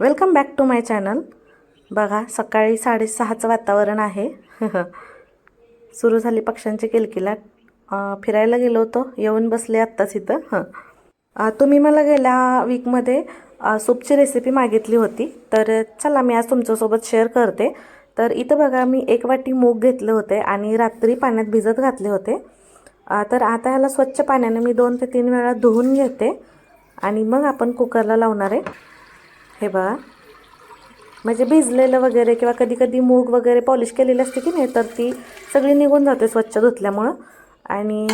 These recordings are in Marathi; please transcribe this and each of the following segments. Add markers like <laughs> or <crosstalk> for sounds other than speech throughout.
Welcome back to my channel. बघा सकाळी साडेसहाचं वातावरण आहे. <laughs> सुरू झाली पक्ष्यांची किलकिलाट. फिरायला गेलो होतो येऊन बसले आत्ताच इथं. हं. तुम्ही मला गेल्या वीकमध्ये सूपची रेसिपी मागितली होती. तर चला मी आज तुमच्यासोबत शेअर करते. तर इथं बघा मी एक वाटी मूग घेतले होते आणि रात्री पाण्यात भिजत घातले होते. तर आता ह्याला स्वच्छ पाण्याने मी दोन ते तीन वेळा धुवून घेते. आणि मग आपण कुकरला लावणार आहे. हे बघा. म्हणजे भिजलेलं वगैरे किंवा कधी कधी मूग वगैरे पॉलिश केलेली असते की नाही तर ती सगळी निघून जाते स्वच्छ धुतल्यामुळं. आणि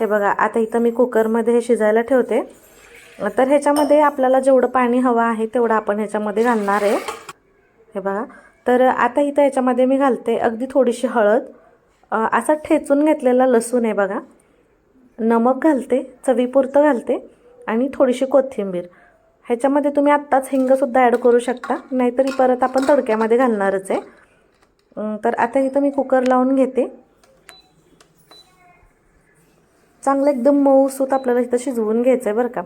हे बघा आता इथं मी कुकरमध्ये हे शिजायला ठेवते. तर ह्याच्यामध्ये आपल्याला जेवढं पाणी हवं आहे तेवढं आपण ह्याच्यामध्ये घालणार आहे. हे बघा. तर आता इथं ह्याच्यामध्ये मी घालते अगदी थोडीशी हळद. असा ठेचून घेतलेला लसूण आहे बघा. नमक घालते चवीपुरतं घालते आणि थोडीशी कोथिंबीर. ह्याच्यामध्ये तुम्ही आत्ताच हिंगसुद्धा ॲड करू शकता. नाहीतरी परत आपण तडक्यामध्ये घालणारच आहे. तर आता इथं मी कुकर लावून घेते. चांगलं एकदम मऊ सूत आपल्याला इथं शिजवून घ्यायचं आहे बरं का.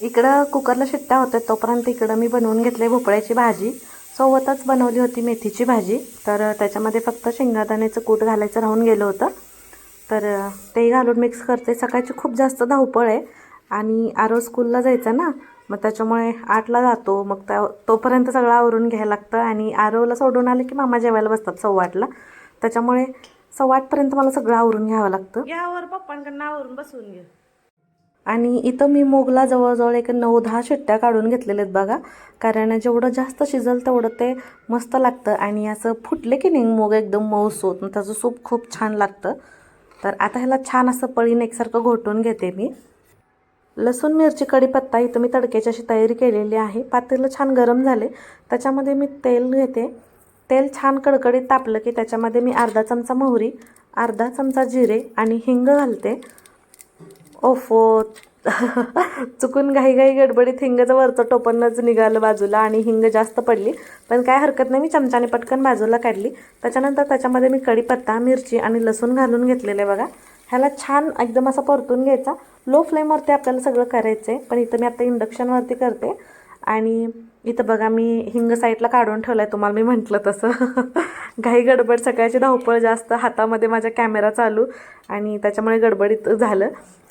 इकडं कुकरला शिट्ट्या होत्या तोपर्यंत इकडं मी बनवून घेतले भोपळ्याची भाजी. सोबतच बनवली होती मेथीची भाजी. तर त्याच्यामध्ये फक्त शेंगादाण्याचं कूट घालायचं राहून गेलं होतं. तर ते घालून मिक्स करते. सकाळची खूप जास्त धावपळ आहे आणि आरो स्कूलला जायचं ना मग त्याच्यामुळे आठला जातो. मग त्या तोपर्यंत सगळं आवरून घ्यायला लागतं आणि आरोला सोडून आले की मामा जेवायला बसतात सव्वा आठला त्याच्यामुळे सव्वा आठपर्यंत मला सगळं आवरून घ्यावं लागतं. यावर पप्पांकडनं आवरून बसवून घे. आणि इथं मी मोगला जवळजवळ एक नऊ दहा शिट्ट्या काढून घेतलेल्या आहेत बघा. कारण जेवढं जास्त शिजल तेवढं ते मस्त लागतं. आणि असं फुटले की नाही मोग एकदम मऊसूत मग त्याचं सूप खूप छान लागतं. तर आता ह्याला छान असं पळीने एकसारखं घोटून घेते मी. लसूण मिरची कढीपत्ता इथं मी तडक्याची अशी तयारी केलेली आहे. पातेलं छान गरम झाले. त्याच्यामध्ये मी तेल घेते. तेल छान कडकडीत तापलं की त्याच्यामध्ये मी अर्धा चमचा मोहरी अर्धा चमचा जिरे आणि हिंग घालते. ओफो <laughs> चुकून घाई घाई गडबडीत हिंगाचं वरचं टोपणच निघालं बाजूला आणि हिंग जास्त पडली. पण काय हरकत नाही मी चमच्याने पटकन बाजूला काढली. त्याच्यानंतर त्याच्यामध्ये मी कढीपत्ता मिरची आणि लसूण घालून घेतलेले बघा. ह्याला छान एकदम असा परतून घ्यायचा. लो फ्लेमवरती आपल्याला सगळं करायचं आहे पण इथं मी आता इंडक्शनवरती करते. आणि इथं बघा मी हिंग साईडला काढून ठेवलं आहे तुम्हाला मी म्हटलं तसं. <laughs> घाई गडबड सकाळची धावपळ जास्त हातामध्ये माझा कॅमेरा चालू आणि त्याच्यामुळे गडबडीत झालं.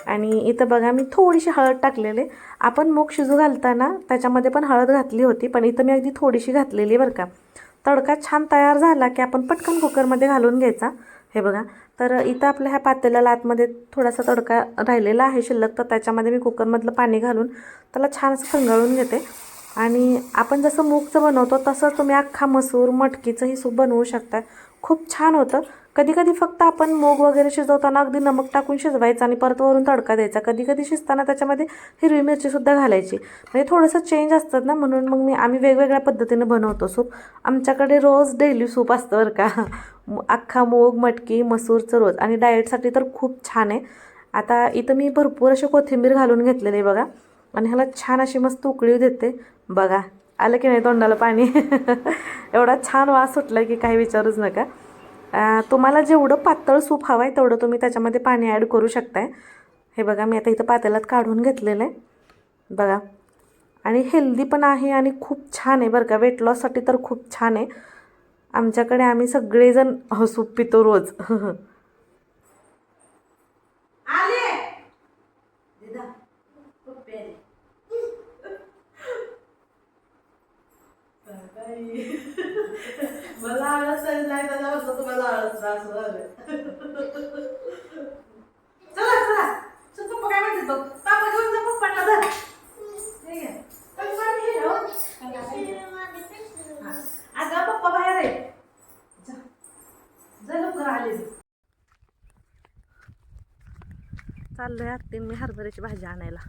आणि इथं बघा मी थोडीशी हळद टाकलेले. आपण मूग शिजू घालताना त्याच्यामध्ये पण हळद घातली होती पण इथं मी अगदी थोडीशी घातलेली बरं का. तडका छान तयार झाला की आपण पटकन कुकरमध्ये घालून घ्यायचा. हे बघा तर इथं आपल्या ह्या पातेल्याला आतमध्ये थोडासा तडका राहिलेला आहे शिल्लक तर त्याच्यामध्ये मी कुकरमधलं पाणी घालून त्याला छान असं खंगाळून घेते. आणि आपण जसं मूगचं बनवतो तसं तुम्ही अख्खा मसूर मटकीचंही सूप बनवू शकता खूप छान होतं. कधी कधी फक्त आपण मूग वगैरे शिजवताना अगदी नमक टाकून शिजवायचं आणि परत वरून तडका द्यायचा. कधी कधी शिजताना त्याच्यामध्ये हिरवी मिरचीसुद्धा घालायची. म्हणजे थोडंसं चेंज असतात ना म्हणून मग मी आम्ही वेगवेगळ्या पद्धतीने बनवतो सूप. आमच्याकडे रोज डेली सूप असतं बरं का. अख्खा मूग मटकी मसूरचं रोज. आणि डाएटसाठी तर खूप छान आहे. आता इथं मी भरपूर अशी कोथिंबीर घालून घेतलेली आहे बघा. आणि ह्याला छान अशी मस्त उकळीव देते. बघा आलं की नाही तोंडाला पाणी? <laughs> एवढा छान वास सुटला की काही विचारूच नका. तुम्हाला जेवढं पातळ सूप हवं आहे तेवढं तुम्ही त्याच्यामध्ये पाणी ॲड करू शकताय. हे बघा मी आता इथं पातेल्यात काढून घेतलेलं आहे. बघा आणि हेल्दी पण आहे आणि खूप छान आहे बरं का. वेट लॉससाठी तर खूप छान आहे. आमच्याकडे आम्ही सगळेजण सूप पितो रोज <laughs> आले दिदा पप्पी आले मला आळस तरी नाही त्याला वाटतं तुम्हाला आळस असं झालं चला चला. चल पप्पा काय म्हणते बघ? पापा घेऊन जा पप्पांना धर पप्पा हे? हो. अगं पप्पा बाहेर आहे जा. जा लवकर आले. चाललोय आत्तीन मी हरभऱ्याची भाजी आणायला.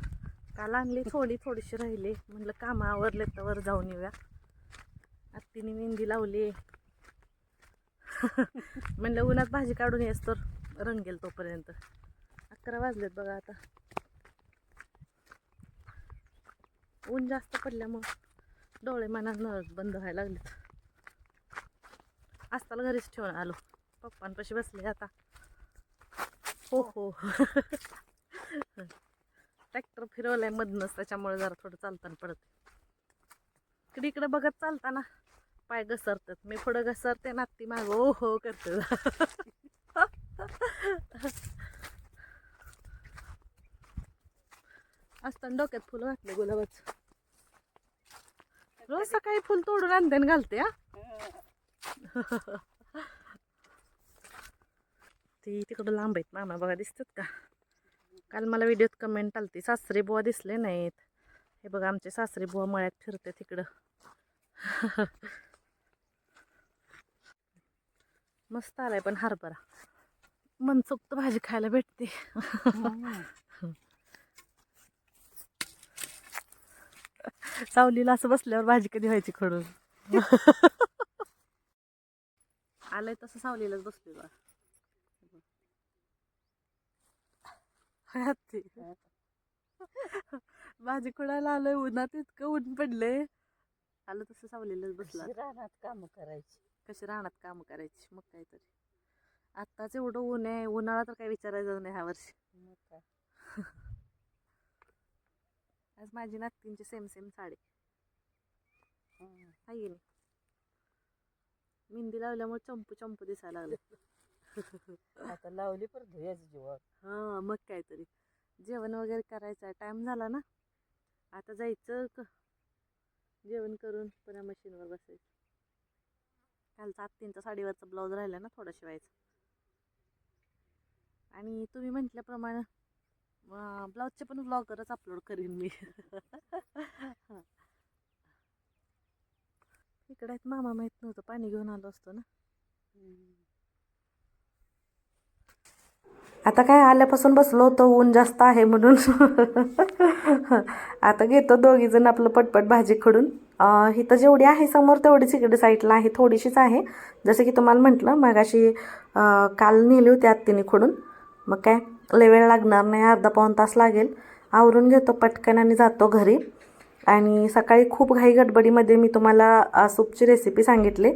काल आणली थोडी थोडीशी राहिली. म्हटलं कामं आवरले तर वर जाऊन येऊया. आत्तीने मेहंदी लावली <laughs> म्हणलं उन्हात भाजी काढून येस तर रंगेल तोपर्यंत. अकरा वाजलेत बघा आता. ऊन जास्त पडल्यामुळं डोळे मनात बंद व्हायला लागलेत. आजताला घरीच ठेवून आलो. पप्पांपाशी बसले आता. हो हो. <laughs> ट्रॅक्टर फिरवलाय मधनच त्याच्यामुळे जरा थोडं चालताना पडत इकडे इकडे बघत चालताना पाय घसरतात. मी पुढं घसरते ना ती माग. ओ हो करते. असताना डोक्यात फुलं घातले गुलाबाचं. रोज सकाळी फुल तोडून आणते आणि घालते हा. ती तिकडं लांब आहेत मामा बघा दिसतात का? काल मला व्हिडिओत कमेंट आलती सासरे बुवा दिसले नाहीत. हे बघा आमचे सासरे बुवा मळ्यात फिरते तिकडं. मस्त आलाय पण हरभरा. मनसोक्त भाजी खायला भेटते. सावलीला असं बसल्यावर भाजी कधी व्हायची खडून? आलंय तसं सावलीलाच बसलोय बा. <laughs> भाजी खुडायला आलोय उन्हात इतकं ऊन पडलंय. आलं तसं सावलीलाच बसला. रानात काम करायची? कशी रानात काम करायची? मग काहीतरी. आत्ताच एवढं ऊन आहे. उन्हाळा तर काही विचारायचं नाही ह्या वर्षी. मग काय? <laughs> आज माझी नातींची सेम सेम साडी. हं. आहे की नाही? मेहंदी लावल्यामुळे चंपू चंपू दिसायला लागले. <laughs> आता लावली पर धुयाच जीवावर. हां मग काहीतरी. जेवण वगैरे करायचं आहे. टाईम झाला ना? आता जायचं क? जेवण करून पुन्हा मशीनवर बसायचं. कालचा आत्तींचा साडीवरचा ब्लाऊज राहिला ना थोडा शिवायचा. आणि तुम्ही म्हटल्याप्रमाणे ब्लाऊजचे पण ब्लॉगरच अपलोड करीन मी. <laughs> इकडे आहेत मामा माहीत नव्हतं. पाणी घेऊन आलो असतो ना? आता काय आल्यापासून बसलो होतो ऊन जास्त आहे म्हणून. <laughs> आता घेतो दोघी जण आपलं पटपट भाजी खडून. ही इथं जेवढी आहे समोर तेवढीच इकडे साईडला आहे थोडीशीच आहे. जसं की तुम्हाला म्हटलं मगाशी काल नेली होती आत्तीने खडून. मग काय लय वेळ लागणार नाही अर्धा पाऊण तास लागेल. आवरून घेतो पटकन आणि जातो घरी. आणि सकाळी खूप घाई गडबडीमध्ये मी तुम्हाला सूपची रेसिपी सांगितली.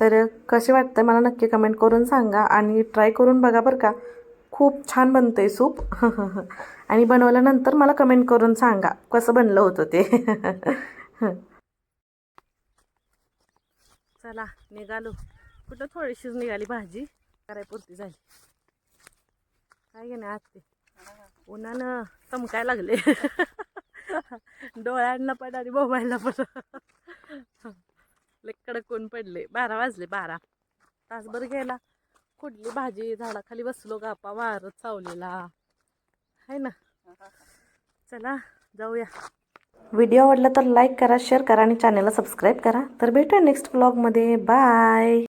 तर कशी वाटतं मला नक्की कमेंट करून सांगा आणि ट्राय करून बघा बरं का. खूप छान बनतं आहे सूप. <laughs> आणि बनवल्यानंतर मला कमेंट करून सांगा कसं बनलं होतं ते. <laughs> चला निघालो. कुठं थोडीशीच निघाली भाजी. करायपुरती झाली. काय घे ना ते? उन्हानं चमकाय लागले. <laughs> डोळ्यांना पण आणि मोबाईलला पण. लय कडक कोण पडले. बारा वाजले बारा. तासभर गेला कुठली भाजी झाडाखाली बसलो गापा मारत चावलेला. आहे ना? चला जाऊया. व्हिडिओ आवडला तर लाईक करा शेअर करा आणि चॅनलला सबस्क्राईब करा. तर भेटूया नेक्स्ट ब्लॉगमध्ये बाय.